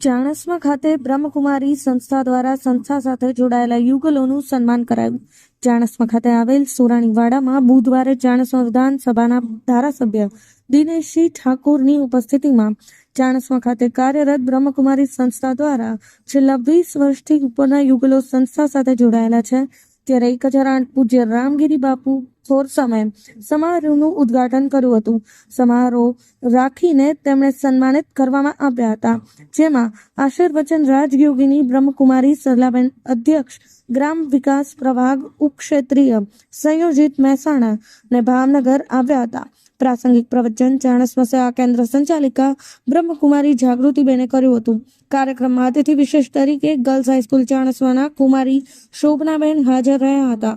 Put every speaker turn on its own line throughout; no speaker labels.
ચાણસ્મા ખાતે બ્રહ્મકુમારી સંસ્થા દ્વારા સંસ્થા સાથે જોડાયેલા યુગલોનું સન્માન કરાયું. ચાણસ્મા ખાતે આવેલ સોરાણીવાડામાં બુધવારે ચાણસ્મા વિધાનસભાના ધારાસભ્ય દિનેશસિંહ ઠાકોરની ઉપસ્થિતિમાં ચાણસ્મા ખાતે કાર્યરત બ્રહ્મકુમારી સંસ્થા દ્વારા છેલ્લા વીસ વર્ષથી ઉપરના યુગલો સંસ્થા સાથે જોડાયેલા છે. ત્યારે આઠ પૂજ્ય રામગીરી બાપુ ખોરસામે સમારોહનું ઉદ્ઘાટન કર્યું હતું. સમારોહ રાખીને તેમણે સન્માનિત કરવામાં આવ્યા હતા. જેમાં આશીર્વચન રાજયોગીની બ્રહ્મકુમારી સરલાબેન અધ્યક્ષ, ગ્રામ વિકાસ પ્રભાગ ઉપક્ષેત્રીય સંયોજિત મહેસાણા ને ભાવનગર આવ્યા હતા. પ્રાસંગિક પ્રવચન ચાણસ્મ સેવા કેન્દ્ર સંચાલિકા બ્રહ્મકુમારી જાગૃતિબેને કર્યું હતું. કાર્યક્રમમાં અતિથિ વિશેષ તરીકે ગર્લ્સ હાઈસ્કૂલ ચાણસ્માના કુમારી શોભનાબેન હાજર રહ્યા હતા.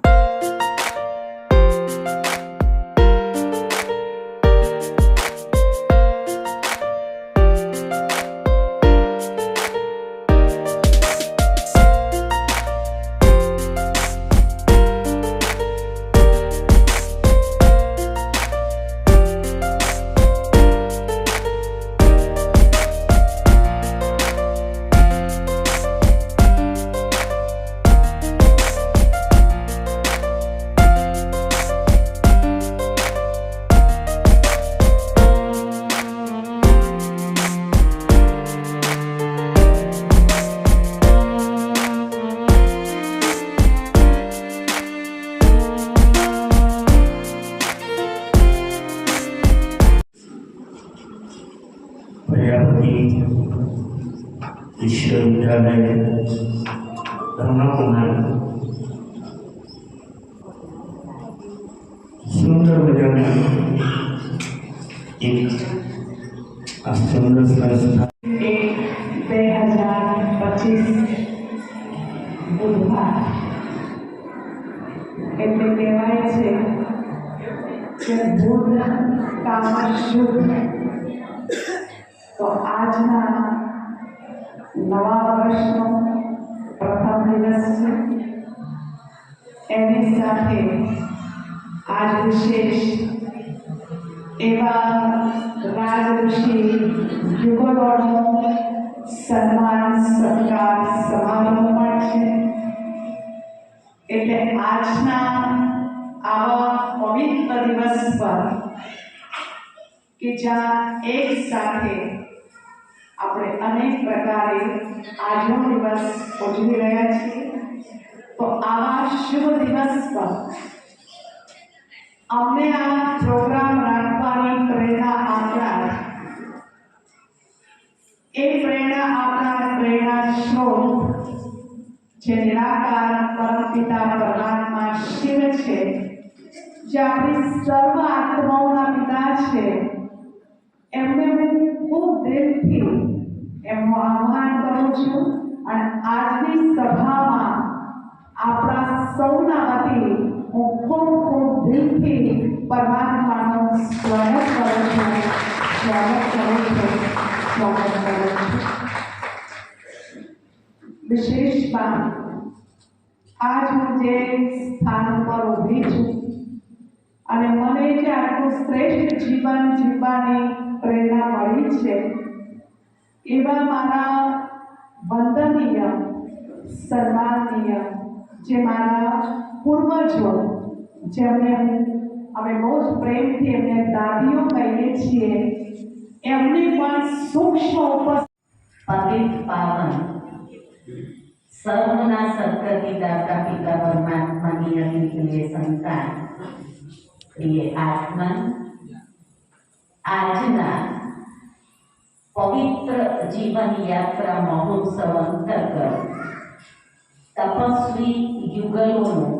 પ્રજાપતિ વિશ્વવિદ્યાલય બ્રહ્મકુમાર સુંદર મજાની એક આ સુંદર સંસ્થા
બે હજાર પચીસ બુધવાર એટલે કહેવાય છે કે બુધ કામ શુભ સાથે આજ વિશેષ એવા રાજઋષિ યુગલોનો સન્માન, સત્કાર, સમારોહ પણ છે. એટલે આજના આવા પવિત્ર દિવસ પર કે જ્યાં એક સાથે આપણે અનેક પ્રકારે આજનો દિવસ ઉજવી રહ્યા છીએ. તો આવા શુભ દિવસ પર અમને આ પ્રોગ્રામ રાખવાની પ્રેરણા આપનાર. એ પ્રેરણા આપનાર પ્રેરણા સ્ત્રોત જે નિરાકાર પરમપિતા પરમાત્મા શિવ છે, જે આપણી સર્વ આત્માઓના પિતા છે, એમને હું ખૂબ દિલથી એમનું આહ્વાન કરું છું અને આજની સભામાં આપણા સૌના વતી હું ખૂબ ખૂબ દિલથી પરમાત્માનું સ્વાગત કરું છું. સ્વાગત કરું છું. સ્વાગત કરું છું. વિશેષમાં આજ હું જે સ્થાન પર ઊભી છું અને મને જે આટલું શ્રેષ્ઠ જીવન જીવવાની પ્રેરણા મળી છે, એવા મારા વંદનીય સન્માનીય જે મારા પૂર્વજો જેમને અમે બહુ જ પ્રેમથી એમને દાદીઓ કહીએ છીએ, એમને પણ સૂક્ષ્મ ઉપસ્થિતિ
પતિત પાવન. સર્વના સદગતિ દાતા પિતા પરમાત્માની અતિ સંતાન. પ્રિય આત્મા, આજના પવિત્ર જીવન યાત્રા મહોત્સવ અંતર્ગત તપસ્વી યુગલોનું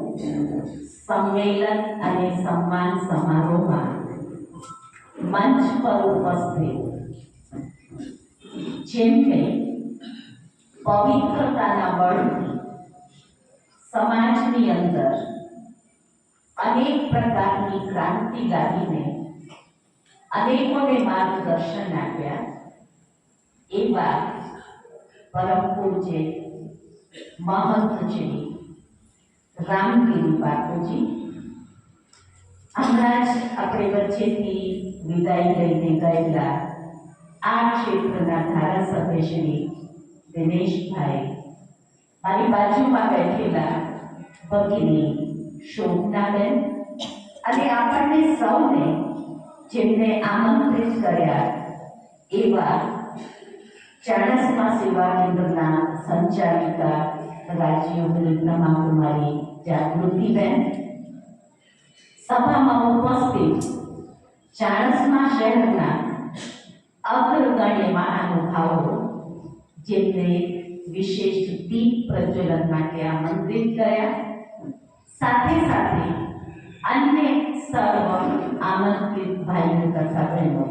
સંમેલન અને સન્માન સમારોહમાં મંચ પર ઉપસ્થિત જેમને પવિત્રતાના બળથી સમાજની અંદર અનેક પ્રકારની ક્રાંતિ લાવીને અનેકોને માર્ગદર્શન આપ્યા એવા પરમ પૂજ્ય મહંતજી રામગીરી બાપુજી હમણાં જ આપણે વચ્ચેથી વિદાય લઈને ગયેલા આ ક્ષેત્રના ધારાસભ્ય દિનેશભાઈ. મારી બાજુમાં બેઠેલા ભગિની શોભનાબેન અને આપણને સૌને જેમને આમંત્રિત કર્યા એવા ચાણસમા સેવા કેન્દ્રના સંચાલિકા રાજયોગની બ્રહ્માકુમારી જાગૃતિબેન સભામાં ઉપસ્થિત ચાણસ્મા શહેરના અગ્રગણ્ય મહાનુભાવો જેમને વિશેષ દીપ પ્રજ્વલન માટે આમંત્રિત કર્યા. સાથે સાથે અન્ય સર્વ આમંત્રિત ભાઈઓ તથા બહેનો,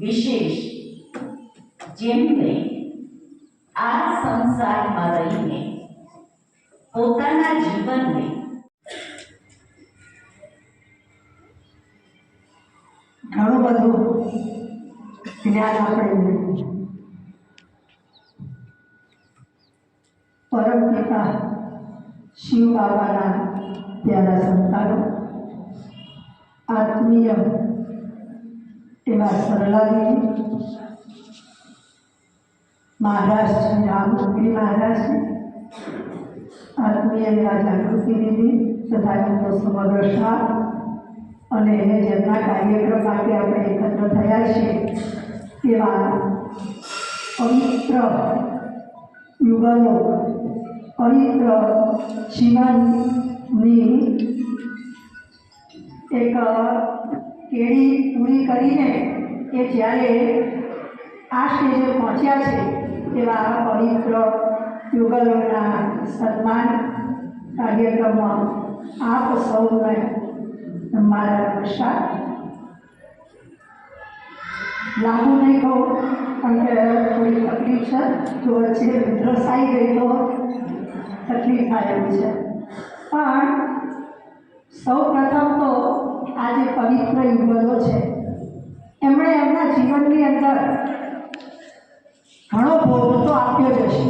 વિશેષ જેમને આ સંસારમાં રહીને, પોતાના જીવનને
ઘણું બધું જ્ઞાન આપણે પરમ પિતા શિવ બાબાના પ્યારા સંતાનો, આત્મીય એવા મહારાષ્ટ્ર જાગૃતિ મહારાજ આત્મીય જાગૃતિ દીદી તથા એમનો સમગ્ર સ્ટાફ અને જેમના કાર્યક્રમ માટે આપણે એકત્ર થયા છે, એવા પવિત્ર યુગલો પવિત્ર જીવનની એક કેળી પૂરી કરીને એ જ્યારે આ સ્ટેજે પહોંચ્યા છે એવા પવિત્ર યુગલોના સન્માન કાર્યક્રમમાં આપ સૌને મારા નમસ્કાર લાગુ નહીં કહું, કારણ કે થોડી તકલીફ છે. તો વચ્ચે રસાઈ ગઈ તો તકલીફ થાય છે. પણ સૌ પ્રથમ તો આ જે પવિત્ર યુગલો છે, એમણે એમના જીવનની અંદર ઘણો ભોગ તો આપ્યો જ હશે.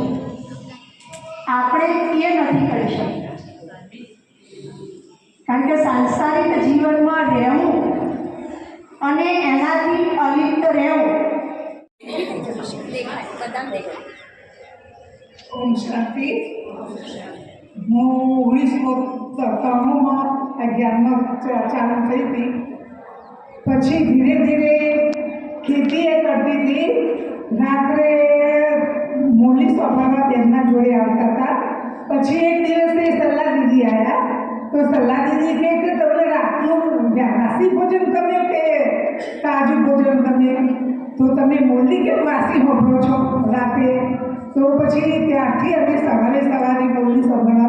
આપણે એ નથી કરી શકતા. કારણ કે સાંસારિક જીવનમાં રહેવું અને એનાથી અલિપ્ત રહેવું.
ઓમ શાંતિ. હું ઓગણીસો ત્રાણુંમાં અગિયારમાં ચાલુ થઈ હતી. પછી ધીરે ધીરે ખેતી એ કરતી હતી. રાત્રે મોલી સભામાં તેમના જોડે આવતા હતા. પછી એક દિવસે સલાહ દીદી આવ્યા તો સલાહ દીદી કહે કે તમને રાતનું વાસી ભોજન ગમે કે તાજું ભોજન ગમે? તો તમે મોરલી કેમ વાસી હોભરો છો રાતે તો પછી ત્યારથી અમે સવારે સવારે મોરલી સંભળવા